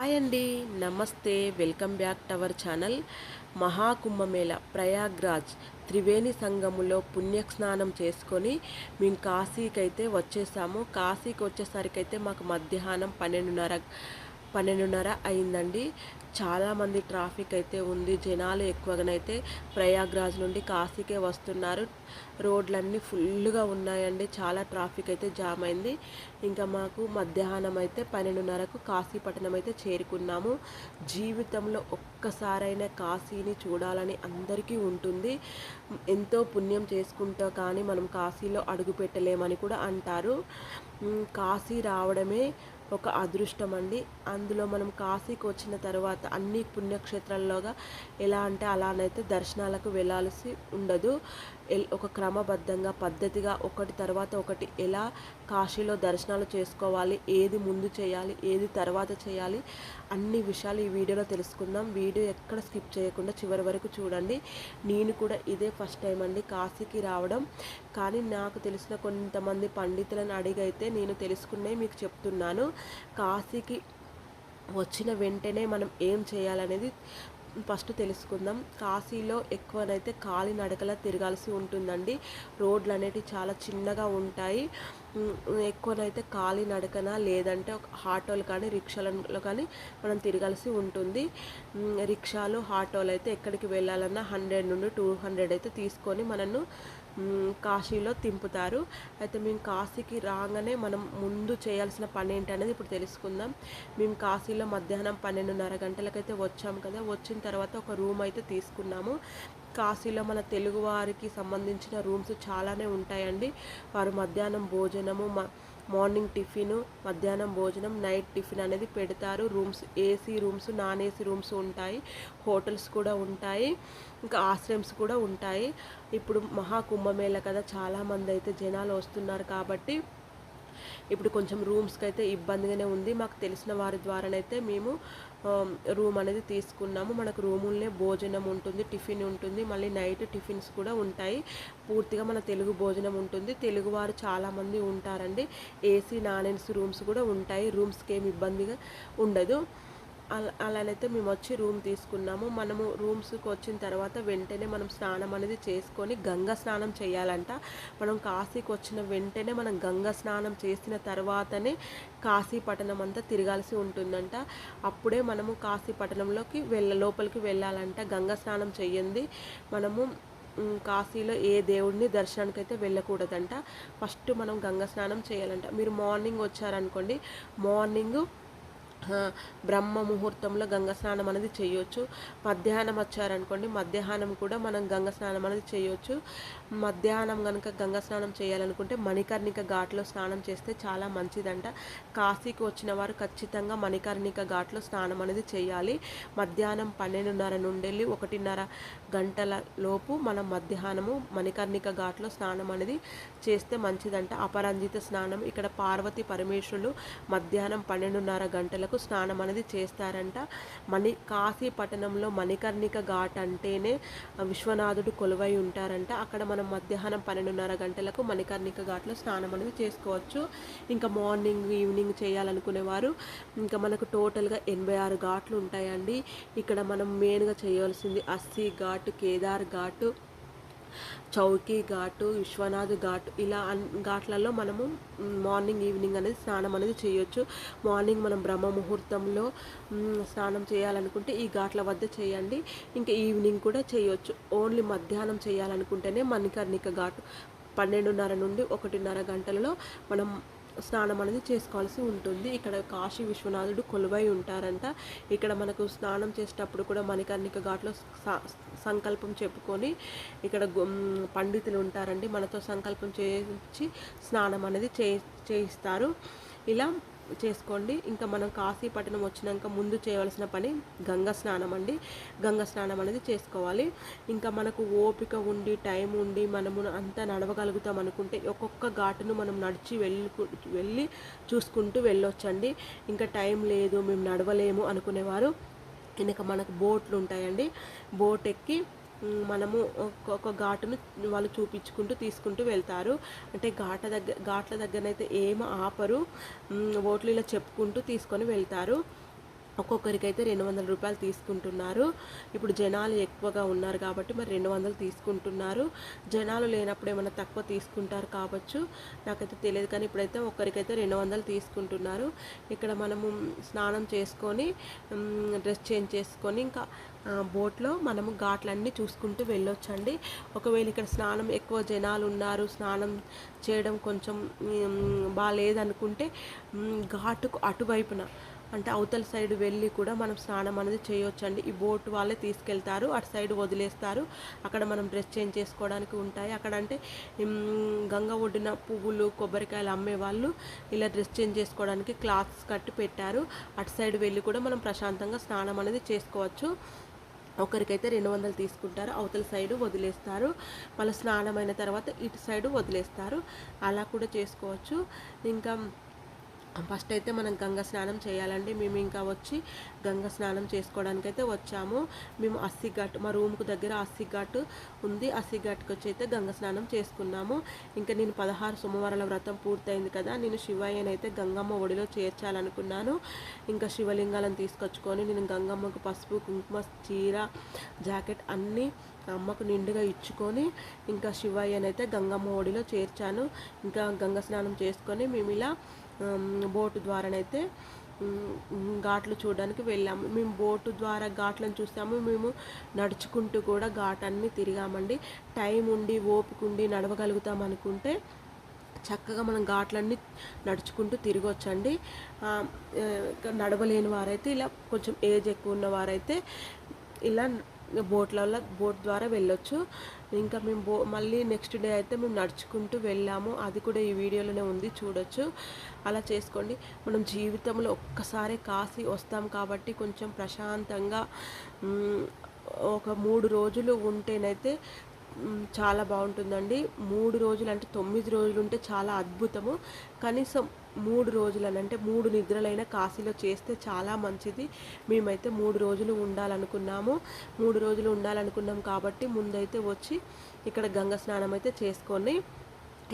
Hi అండి నమస్తే welcome back to our channel Mahakumbhamela Prayagraj Triveni సంగములో పుణ్యస్నానం చేసుకొని మేము కాశీకి అయితే వచ్చేసాము. కాశీకి వచ్చేసరికి అయితే మాకు మధ్యాహ్నం పన్నెండున్నర పన్నెండున్నర అయిందండి. చాలామంది ట్రాఫిక్ అయితే ఉంది. జనాలు ఎక్కువగానైతే ప్రయాగ్రాజ్ నుండి కాశీకే వస్తున్నారు. రోడ్లన్నీ ఫుల్గా ఉన్నాయండి. చాలా ట్రాఫిక్ అయితే జామ్ అయింది. ఇంకా మాకు మధ్యాహ్నం అయితే పన్నెండున్నరకు కాశీపట్నం అయితే చేరుకున్నాము. జీవితంలో ఒక్కసారైనా కాశీని చూడాలని అందరికీ ఉంటుంది. ఎంతో పుణ్యం చేసుకుంటా కానీ మనం కాశీలో అడుగు పెట్టలేమని కూడా అంటారు. కాశీ రావడమే ఒక అదృష్టం అండి. అందులో మనం కాశీకి వచ్చిన తర్వాత అన్ని పుణ్యక్షేత్రాల్లోగా ఎలా అంటే అలానైతే దర్శనాలకు వెళ్ళాల్సి ఉండదు. ఒక క్రమబద్ధంగా పద్ధతిగా ఒకటి తర్వాత ఒకటి ఎలా కాశీలో దర్శనాలు చేసుకోవాలి ఏది ముందు చేయాలి ఏది తర్వాత చేయాలి అన్ని విషయాలు ఈ వీడియోలో తెలుసుకుందాం. వీడియో ఎక్కడ స్కిప్ చేయకుండా చివరి వరకు చూడండి. నేను కూడా ఇదే ఫస్ట్ టైం అండి కాశీకి రావడం. కానీ నాకు తెలిసిన కొంతమంది పండితులను అడిగైతే నేను తెలుసుకునే మీకు చెప్తున్నాను. కాశీకి వచ్చిన వెంటనే మనం ఏం చేయాలనేది ఫస్ట్ తెలుసుకుందాం. కాశీలో ఎక్కువనైతే కాలినడకలా తిరగాల్సి ఉంటుందండి. రోడ్లు అనేటివి చాలా చిన్నగా ఉంటాయి. ఎక్కువనైతే కాలినడకన లేదంటే ఆటోలు కానీ రిక్షాలలో కానీ మనం తిరగాల్సి ఉంటుంది. రిక్షాలు ఆటోలు అయితే ఎక్కడికి వెళ్ళాలన్నా హండ్రెడ్ నుండి టూ హండ్రెడ్ అయితే తీసుకొని మనను కాశీలో తింపుతారు. అయితే మేము కాశీకి రాగానే మనం ముందు చేయాల్సిన పని ఏంటనేది ఇప్పుడు తెలుసుకుందాం. మేము కాశీలో మధ్యాహ్నం పన్నెండున్నర గంటలకైతే వచ్చాము కదా. వచ్చిన తర్వాత ఒక రూమ్ అయితే తీసుకున్నాము. కాశీలో మన తెలుగువారికి సంబంధించిన రూమ్స్ చాలానే ఉంటాయండి. వారు మధ్యాహ్నం భోజనము మార్నింగ్ టిఫిన్ మధ్యాహ్నం భోజనం నైట్ టిఫిన్ అనేది పెడతారు. Rooms AC rooms non AC rooms ఉంటాయి. హోటల్స్ కూడా ఉంటాయి. ఇంకా ఆశ్రమ్స్ కూడా ఉంటాయి. ఇప్పుడు మహాకుంభమేళ కదా చాలామంది అయితే జనాలు వస్తున్నారు కాబట్టి ఇప్పుడు కొంచెం రూమ్స్కి అయితే ఇబ్బందిగానే ఉంది. మాకు తెలిసిన వారి ద్వారానైతే మేము రూమ్ అనేది తీసుకున్నాము. మనకు రూములనే భోజనం ఉంటుంది టిఫిన్ ఉంటుంది. మళ్ళీ నైట్ టిఫిన్స్ కూడా ఉంటాయి. పూర్తిగా మన తెలుగు భోజనం ఉంటుంది. తెలుగువారు చాలామంది ఉంటారండి. ఏసీ నాన్ ఏసీ రూమ్స్ కూడా ఉంటాయి. రూమ్స్కి ఏమి ఇబ్బందిగా ఉండదు. అలానైతే మేము వచ్చి రూమ్ తీసుకున్నాము. మనము రూమ్స్కి వచ్చిన తర్వాత వెంటనే మనం స్నానం అనేది చేసుకొని గంగ స్నానం చేయాలంట. మనం కాశీకి వచ్చిన వెంటనే మనం గంగ స్నానం చేసిన తర్వాతనే కాశీ పట్టణం అంతా తిరగాల్సి ఉంటుందంట. అప్పుడే మనము కాశీ పట్టణంలోకి వెళ్ళ లోపలికి వెళ్ళాలంట. గంగ స్నానం చేయండి మనము కాశీలో ఏ దేవుడిని దర్శనానికి అయితే వెళ్ళకూడదంట. ఫస్ట్ మనం గంగ స్నానం చేయాలంట. మీరు మార్నింగ్ వచ్చారనుకోండి. మార్నింగ్ బ్రహ్మ ముహూర్తంలో గంగ స్నానం అనేది చేయొచ్చు. మధ్యాహ్నం వచ్చారనుకోండి మధ్యాహ్నం కూడా మనం గంగ స్నానం అనేది చేయొచ్చు. మధ్యాహ్నం కనుక గంగ స్నానం చేయాలనుకుంటే మణికర్ణిక ఘాట్లో స్నానం చేస్తే చాలా మంచిదంట. కాశీకి వచ్చిన వారు ఖచ్చితంగా మణికర్ణిక ఘాట్లో స్నానం అనేది చేయాలి. మధ్యాహ్నం పన్నెండున్నర నుండి ఒకటిన్నర గంటల లోపు మనం మధ్యాహ్నము మణికర్ణిక ఘాట్లో స్నానం అనేది చేస్తే మంచిదంట. అపరంజిత స్నానం ఇక్కడ పార్వతి పరమేశ్వరులు మధ్యాహ్నం పన్నెండున్నర గంటల వరకు స్నానం అనేది చేస్తారంట. మణి కాశీ పట్టణంలో మణికర్ణిక ఘాట్ అంటేనే విశ్వనాథుడు కొలువై ఉంటారంట. అక్కడ మనం మధ్యాహ్నం పన్నెండున్నర గంటలకు మణికర్ణిక ఘాట్లో స్నానం అనేది చేసుకోవచ్చు. ఇంకా మార్నింగ్ ఈవినింగ్ చేయాలనుకునేవారు. ఇంకా మనకు టోటల్గా ఎనభై ఆరు ఘాట్లు ఉంటాయండి. ఇక్కడ మనం మెయిన్గా చేయవలసింది అస్సీ ఘాట్ కేదార్ ఘాట్ చౌకీ ఘాటు విశ్వనాథ్ ఘాట్ ఇలా ఘాట్లలో మనము మార్నింగ్ ఈవినింగ్ అనేది స్నానం అనేది చేయొచ్చు. మార్నింగ్ మనం బ్రహ్మ ముహూర్తంలో స్నానం చేయాలనుకుంటే ఈ ఘాట్ల వద్ద చేయండి. ఇంకా ఈవినింగ్ కూడా చేయొచ్చు. ఓన్లీ మధ్యాహ్నం చేయాలనుకుంటేనే మణికర్ణిక ఘాటు పన్నెండున్నర నుండి ఒకటిన్నర గంటలలో మనం స్నానం అనేది చేసుకోవాల్సి ఉంటుంది. ఇక్కడ కాశీ విశ్వనాథుడు కొలువై ఉంటారంట. ఇక్కడ మనకు స్నానం చేసేటప్పుడు కూడా మణికర్ణిక ఘాట్లో సంకల్పం చెప్పుకొని ఇక్కడ పండితులు ఉంటారండి. మనతో సంకల్పం చేయించి స్నానం అనేది చేయిస్తారు. ఇలా చేసుకోండి. ఇంకా మనం కాశీపట్నం వచ్చినాక ముందు చేయవలసిన పని గంగ స్నానం అండి. గంగ స్నానం అనేది చేసుకోవాలి. ఇంకా మనకు ఓపిక ఉండి టైం ఉండి మనము అంతా నడవగలుగుతాం అనుకుంటే ఒక్కొక్క ఘాటును మనం నడిచి వెళ్ళి వెళ్ళి చూసుకుంటూ వెళ్ళొచ్చండి. ఇంకా టైం లేదు మేము నడవలేము అనుకునేవారు. ఇంకా మనకు బోట్లు ఉంటాయండి. బోట్ ఎక్కి మనము ఒక ఘాటును వాళ్ళు చూపించుకుంటూ తీసుకుంటూ వెళ్తారు. అంటే ఘాట దగ్గర ఘాట్ల దగ్గరనైతే ఏం ఆపరు. ఓట్లు ఇలా చెప్పుకుంటూ తీసుకొని వెళ్తారు. ఒక్కొక్కరికైతే రెండు వందల రూపాయలు తీసుకుంటున్నారు. ఇప్పుడు జనాలు ఎక్కువగా ఉన్నారు కాబట్టి మరి రెండు వందలు తీసుకుంటున్నారు. జనాలు లేనప్పుడు ఏమైనా తక్కువ తీసుకుంటారు కావచ్చు. నాకైతే తెలియదు కానీ ఇప్పుడైతే ఒక్కరికైతే రెండు వందలు తీసుకుంటున్నారు. ఇక్కడ మనము స్నానం చేసుకొని డ్రెస్ చేంజ్ చేసుకొని ఇంకా బోట్లో మనము ఘాట్లన్నీ చూసుకుంటూ వెళ్ళొచ్చండి. ఒకవేళ ఇక్కడ స్నానం ఎక్కువ జనాలు ఉన్నారు స్నానం చేయడం కొంచెం బాగాలేదనుకుంటే ఘాటుకు అటువైపున అంటే అవతల సైడ్ వెళ్ళి కూడా మనం స్నానం అనేది చేయొచ్చండి. ఈ బోట్ వాళ్ళే తీసుకెళ్తారు అటు సైడ్ వదిలేస్తారు. అక్కడ మనం డ్రెస్ చేంజ్ చేసుకోవడానికి ఉంటాయి. అక్కడ అంటే గంగ ఒడ్డున పువ్వులు కొబ్బరికాయలు అమ్మే వాళ్ళు ఇలా డ్రెస్ చేంజ్ చేసుకోవడానికి క్లాత్స్ కట్టి పెట్టారు. అటు సైడ్ వెళ్ళి కూడా మనం ప్రశాంతంగా స్నానం అనేది చేసుకోవచ్చు. ఒకరికైతే రెండు వందలు తీసుకుంటారు అవతల సైడ్ వదిలేస్తారు. మళ్ళీ స్నానం అయిన తర్వాత ఇటు సైడు వదిలేస్తారు. అలా కూడా చేసుకోవచ్చు. ఇంకా ఫస్ట్ అయితే మనం గంగ స్నానం చేయాలండి. మేము ఇంకా వచ్చి గంగ స్నానం చేసుకోవడానికి అయితే వచ్చాము. మేము అస్సిఘాట్ మా రూమ్కు దగ్గర అస్సిఘాట్ ఉంది. అస్సిఘాట్కి వచ్చి అయితే గంగ స్నానం చేసుకున్నాము. ఇంకా నేను పదహారు సోమవారాల వ్రతం పూర్తయింది కదా నేను శివయ్యనైతే గంగమ్మ ఒడిలో చేర్చాలనుకున్నాను. ఇంకా శివలింగాలను తీసుకొచ్చుకొని నేను గంగమ్మకు పసుపు కుంకుమ చీర జాకెట్ అన్నీ అమ్మకు నిండుగా ఇచ్చుకొని ఇంకా శివయ్యనైతే గంగమ్మ ఒడిలో చేర్చాను. ఇంకా గంగ స్నానం చేసుకొని మేము ఇలా బోటు ద్వారానైతే ఘాట్లు చూడడానికి వెళ్ళాము. మేము బోటు ద్వారా ఘాట్లను చూసాము. మేము నడుచుకుంటూ కూడా ఘాట్ అన్ని తిరిగామండి. టైం ఉండి ఓపిక ఉండి నడవగలుగుతాం అనుకుంటే చక్కగా మనం ఘాట్లన్నీ నడుచుకుంటూ తిరగొచ్చండి. నడవలేని వారైతే ఇలా కొంచెం ఏజ్ ఎక్కువ ఉన్న వారైతే ఇలా బోట్లలో బోట్ ద్వారా వెళ్ళొచ్చు. ఇంకా మేము బో మళ్ళీ నెక్స్ట్ డే అయితే మేము నడుచుకుంటూ వెళ్ళాము. అది కూడా ఈ వీడియోలోనే ఉంది చూడొచ్చు. అలా చేసుకోండి. మనం జీవితంలో ఒక్కసారి కాసి వస్తాం కాబట్టి కొంచెం ప్రశాంతంగా ఒక మూడు రోజులు ఉంటేనైతే చాలా బాగుంటుందండి. మూడు రోజులు అంటే తొమ్మిది రోజులు ఉంటే చాలా అద్భుతము. కనీసం మూడు రోజులని అంటే మూడు నిద్రలైన కాశీలో చేస్తే చాలా మంచిది. మేమైతే మూడు రోజులు ఉండాలనుకున్నాము. మూడు రోజులు ఉండాలనుకున్నాం కాబట్టి ముందైతే వచ్చి ఇక్కడ గంగ స్నానం అయితే చేసుకొని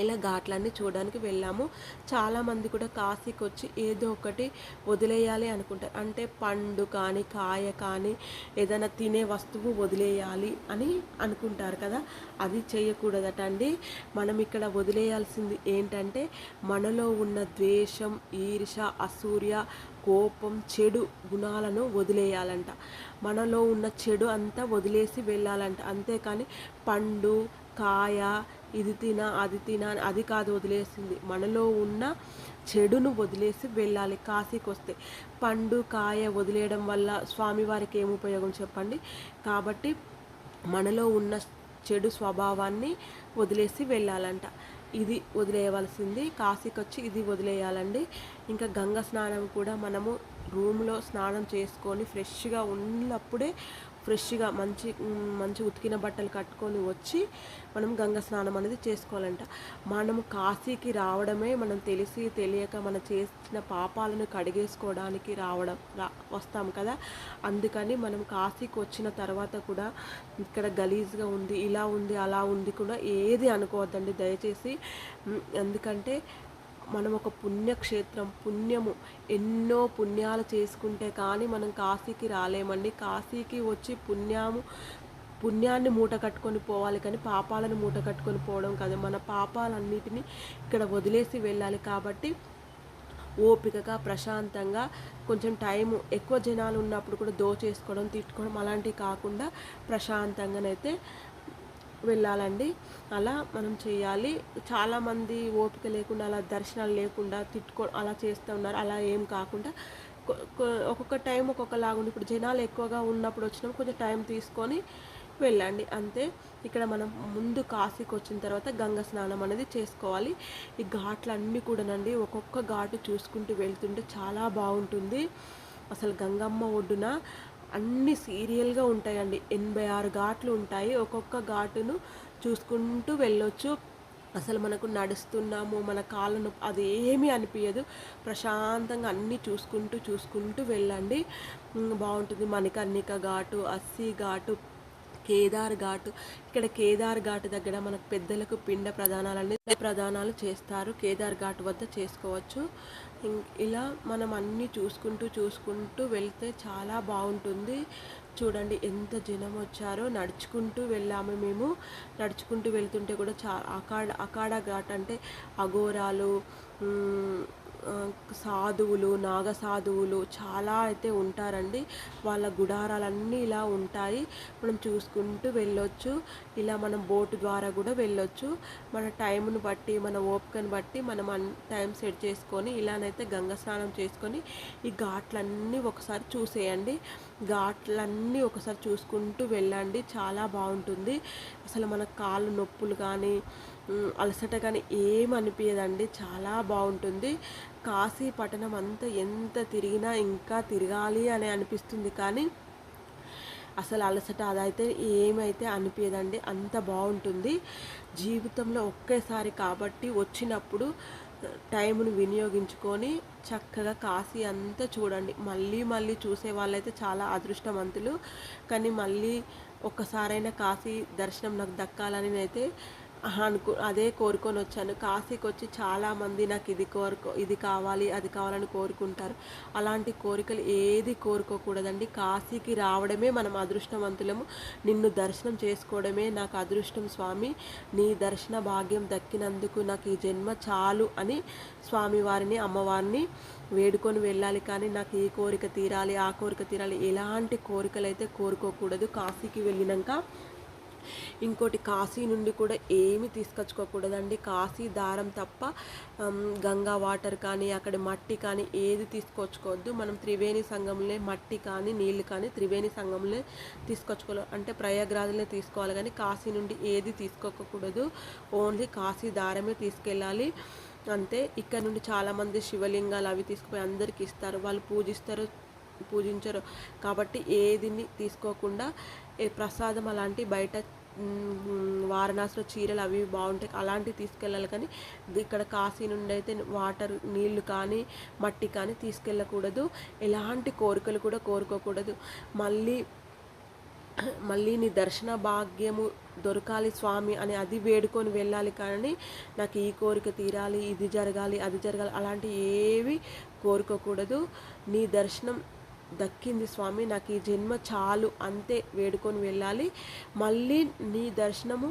ఇలా ఘాట్లన్నీ చూడడానికి వెళ్ళాము. చాలామంది కూడా కాశీకి వచ్చి ఏదో ఒకటి వదిలేయాలి అనుకుంటారు. అంటే పండు కానీ కాయ కానీ ఏదైనా తినే వస్తువు వదిలేయాలి అని అనుకుంటారు కదా. అది చేయకూడదట అండి మనం ఇక్కడ వదిలేయాల్సింది ఏంటంటే మనలో ఉన్న ద్వేషం ఈర్ష అసూర్య కోపం చెడు గుణాలను వదిలేయాలంట. మనలో ఉన్న చెడు అంతా వదిలేసి వెళ్ళాలంట. అంతేకాని పండు కాయ ఇది తినా అది తినా అది కాదు వదిలేసింది. మనలో ఉన్న చెడును వదిలేసి వెళ్ళాలి. కాశీకి వస్తే పండు కాయ వదిలేయడం వల్ల స్వామివారికి ఏం ఉపయోగం చెప్పండి? కాబట్టి మనలో ఉన్న చెడు స్వభావాన్ని వదిలేసి వెళ్ళాలంట. ఇది వదిలేయవలసింది. కాశీకి వచ్చి ఇది వదిలేయాలండి. ఇంకా గంగ స్నానం కూడా మనము రూమ్లో స్నానం చేసుకొని ఫ్రెష్గా ఉన్నప్పుడే ఫ్రెష్గా మంచి మంచి ఉతికిన బట్టలు కట్టుకొని వచ్చి మనం గంగ స్నానం అనేది చేసుకోవాలంట. మనం కాశీకి రావడమే మనం తెలిసి తెలియక మనం చేసిన పాపాలను కడిగేసుకోవడానికి రావడం రా వస్తాం కదా. అందుకని మనం కాశీకి వచ్చిన తర్వాత కూడా ఇక్కడ గలీజ్గా ఉంది ఇలా ఉంది అలా ఉంది కూడా ఏది అనుకోవద్దండి. దయచేసి ఎందుకంటే మనం ఒక పుణ్యక్షేత్రం పుణ్యము. ఎన్నో పుణ్యాలు చేసుకుంటే కానీ మనం కాశీకి రాలేమండి. కాశీకి వచ్చి పుణ్యము పుణ్యాన్ని మూట కట్టుకొని పోవాలి కానీ పాపాలను మూట కట్టుకొని పోవడం కాదు. మన పాపాలన్నిటినీ ఇక్కడ వదిలేసి వెళ్ళాలి కాబట్టి ఓపికగా ప్రశాంతంగా కొంచెం టైము ఎక్కువ జనాలు ఉన్నప్పుడు కూడా దోచేసుకోవడం తిట్టుకోవడం అలాంటివి కాకుండా ప్రశాంతంగానైతే వెళ్ళాలండి. అలా మనం చేయాలి. చాలామంది ఓపిక లేకుండా అలా దర్శనాలు లేకుండా తిట్టుకో అలా చేస్తూ ఉన్నారు. అలా ఏం కాకుండా ఒక్కొక్క టైం ఒక్కొక్కలాగా ఇప్పుడు జనాలు ఎక్కువగా ఉన్నప్పుడు వచ్చినప్పుడు కొంచెం టైం తీసుకొని వెళ్ళండి. అంతే. ఇక్కడ మనం ముందు కాశీకి వచ్చిన తర్వాత గంగ స్నానం అనేది చేసుకోవాలి. ఈ ఘాట్లన్నీ కూడానండి ఒక్కొక్క ఘాటు చూసుకుంటూ వెళ్తుంటే చాలా బాగుంటుంది. అసలు గంగమ్మ ఒడ్డున అన్ని సీరియల్గా ఉంటాయండి. ఎనభై ఆరు ఘాట్లు ఉంటాయి. ఒక్కొక్క ఘాటును చూసుకుంటూ వెళ్ళొచ్చు. అసలు మనకు నడుస్తున్నాము మన కాళ్ళను అది ఏమీ అనిపించదు ప్రశాంతంగా అన్నీ చూసుకుంటూ చూసుకుంటూ వెళ్ళండి. బాగుంటుంది. మణికర్ణిక ఘాటు అస్సి ఘాటు కేదార్ ఘాట్. ఇక్కడ కేదార్ ఘాట్ దగ్గర మనకు పెద్దలకు పిండ ప్రధానాలన్నీ ప్రధానాలు చేస్తారు. కేదార్ ఘాట్ వద్ద చేసుకోవచ్చు. ఇలా మనం అన్నీ చూసుకుంటూ చూసుకుంటూ వెళ్తే చాలా బాగుంటుంది. చూడండి ఎంత జనం వచ్చారో నడుచుకుంటూ వెళ్ళాము మేము. నడుచుకుంటూ వెళ్తుంటే కూడా చా అకాడ అకాడ ఘాట్ అంటే అఘోరాలు సాధువులు నాగ సాధువులు చాలా అయితే ఉంటారండి. వాళ్ళ గుడారాలన్నీ ఇలా ఉంటాయి. మనం చూసుకుంటూ వెళ్ళొచ్చు. ఇలా మనం బోటు ద్వారా కూడా వెళ్ళొచ్చు. మన టైంను బట్టి మన ఓపికను బట్టి మనం అన్ టైం సెట్ చేసుకొని ఇలానైతే గంగ స్నానం చేసుకొని ఈ ఘాట్లన్నీ ఒకసారి చూసేయండి. ఘాట్లన్నీ ఒకసారి చూసుకుంటూ వెళ్ళండి. చాలా బాగుంటుంది. అసలు మన కాళ్ళు నొప్పులు కానీ అలసట కానీ ఏం అనిపించదండి చాలా బాగుంటుంది. కాశీ పట్టణం అంతా ఎంత తిరిగినా ఇంకా తిరగాలి అని అనిపిస్తుంది కానీ అసలు అలసట అదైతే ఏమైతే అనిపించదండి అంత బాగుంటుంది. జీవితంలో ఒక్కేసారి కాబట్టి వచ్చినప్పుడు టైంను వినియోగించుకొని చక్కగా కాశీ అంతా చూడండి. మళ్ళీ మళ్ళీ చూసే వాళ్ళైతే చాలా అదృష్టవంతులు. కానీ మళ్ళీ ఒక్కసారైనా కాశీ దర్శనం నాకు దక్కాలని అయితే అనుకు అదే కోరుకొని వచ్చాను కాశీకి వచ్చి చాలామంది నాకు ఇది కోరుకో ఇది కావాలి అది కావాలని కోరుకుంటారు. అలాంటి కోరికలు ఏది కోరుకోకూడదండి. కాశీకి రావడమే మనం అదృష్టవంతులము. నిన్ను దర్శనం చేసుకోవడమే నాకు అదృష్టం స్వామి. నీ దర్శన భాగ్యం దక్కినందుకు నాకు ఈ జన్మ చాలు అని స్వామివారిని అమ్మవారిని వేడుకొని వెళ్ళాలి. కానీ నాకు ఈ కోరిక తీరాలి ఆ కోరిక తీరాలి. ఎలాంటి కోరికలు అయితే కోరుకోకూడదు. కాశీకి వెళ్ళినాక ఇంకోటి కాశీ నుండి కూడా ఏమి తీసుకొచ్చుకోకూడదండి. కాశీ దారం తప్ప గంగా వాటర్ కానీ అక్కడ మట్టి కానీ ఏది తీసుకొచ్చుకోవద్దు. మనం త్రివేణి సంఘంలో మట్టి కానీ నీళ్ళు కానీ త్రివేణి సంఘంలో తీసుకొచ్చుకోవాలి. అంటే ప్రయాగ్రాజులే తీసుకోవాలి. కానీ కాశీ నుండి ఏది తీసుకోకూడదు. ఓన్లీ కాశీ దారమే తీసుకెళ్ళాలి. అంతే. ఇక్కడ నుండి చాలామంది శివలింగాలు అవి తీసుకుపోయి అందరికి ఇస్తారు. వాళ్ళు పూజిస్తారు. పూజించరు. కాబట్టి ఏదిని తీసుకోకుండా ఏ ప్రసాదం అలాంటి బయట వారణాసిలో చీరలు అవి బాగుంటాయి అలాంటివి తీసుకెళ్ళాలి కానీ ఇక్కడ కాశీ నుండి అయితే వాటర్ నీళ్ళు కానీ మట్టి కానీ తీసుకెళ్ళకూడదు. ఎలాంటి కోరికలు కూడా కోరుకోకూడదు. మళ్ళీ మళ్ళీ నీ దర్శన భాగ్యము దొరకాలి స్వామి అని అది వేడుకొని వెళ్ళాలి కానీ నాకు ఈ కోరిక తీరాలి ఇది జరగాలి అది జరగాలి అలాంటి ఏవి కోరుకోకూడదు. నీ దర్శనం దక్కింది స్వామి నాకు ఈ జన్మ చాలు అంతే వేడుకొని వెళ్ళాలి. మళ్ళీ నీ దర్శనము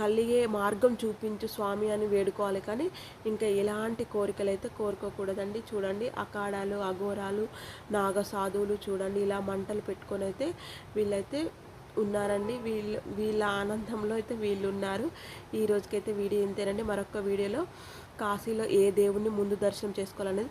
కలిగే మార్గం చూపించు స్వామి అని వేడుకోవాలి. కానీ ఇంకా ఎలాంటి కోరికలు అయితే కోరుకోకూడదండి. చూడండి అఖాడాలు అఘోరాలు నాగ సాధువులు చూడండి ఇలా మంటలు పెట్టుకొని అయితే వీళ్ళైతే ఉన్నారండి. వీళ్ళు వీళ్ళ ఆనందంలో అయితే వీళ్ళు ఉన్నారు. ఈ రోజుకైతే వీడియో ఇంతేనండి. మరొక వీడియోలో కాశీలో ఏ దేవుణ్ణి ముందు దర్శనం చేసుకోవాలనేది